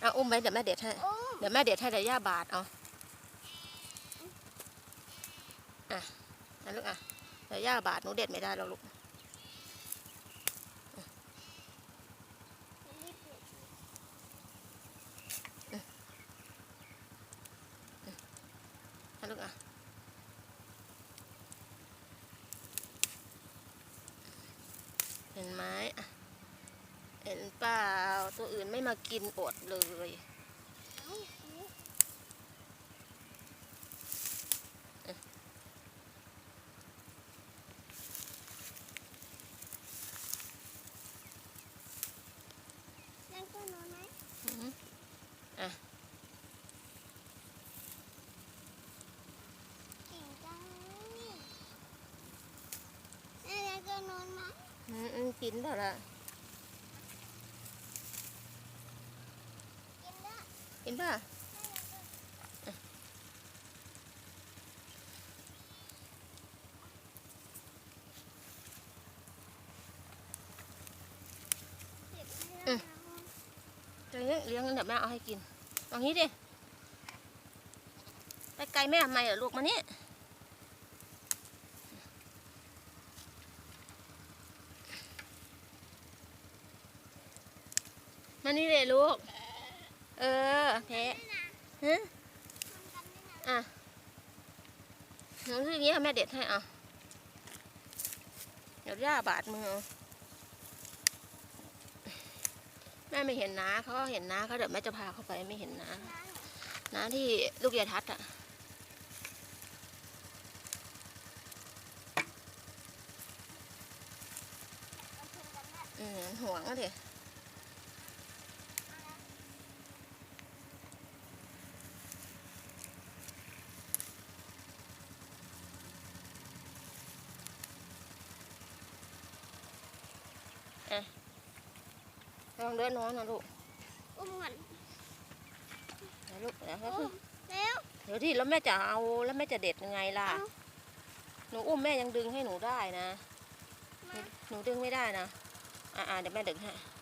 เอาอุ้มไว้เดี๋ยวแม่เด็ดให้อุ้มเดี๋ยวแม่เด็ดให้เดี๋ยวย่าบาดเอาอะนะลูกอะเดี๋ยวย่าบาดหนูเด็ดไม่ได้หรอกลูกรีบเปิดนะลูกอะเห็นไหมอะเห็นเปล่า ตัวอื่นไม่มากินอดเลยเอาเอานั่นก็นอนไหมอือหือเก่งจังเลยนั่นก็นอนไหมอืมอืมกินเปล่าล่ะ กินได้ กินเปล่าเด็กไม่ได้เลี้ยงเลี้ยงเดี๋ยวแม่เอาให้กินเอางี้ดิ ไปไกลแม่ทำไมเหรอลูกมานี่มานี่เลยลูก เออแพ้ฮะทำกันได้นะอะหนูคืออย่างนี้ค่ะแม่เด็ดให้เอาเดี๋ยวย่าบาดมือแม่ไม่เห็นน้าเขาก็เห็นน้าเขาเดี๋ยวแม่จะพาเขาไปไม่เห็นน้าน้าที่ลูกยาทัศน์อะเอาคืนกันได้อืมห่วงก็เถอะ อะลองเดินน้องนะลูกอุ้มก่อนนะลูกเดี๋ยวเขาอุ้มเร็วเดี๋ยวที่แล้วแม่จะเอาแล้วแม่จะเด็ดยังไงล่ะเอาหนูอุ้มแม่ยังดึงให้หนูได้นะหนูมาหนูดึงไม่ได้นะ อ่าเดี๋ยวแม่ดึงให้เ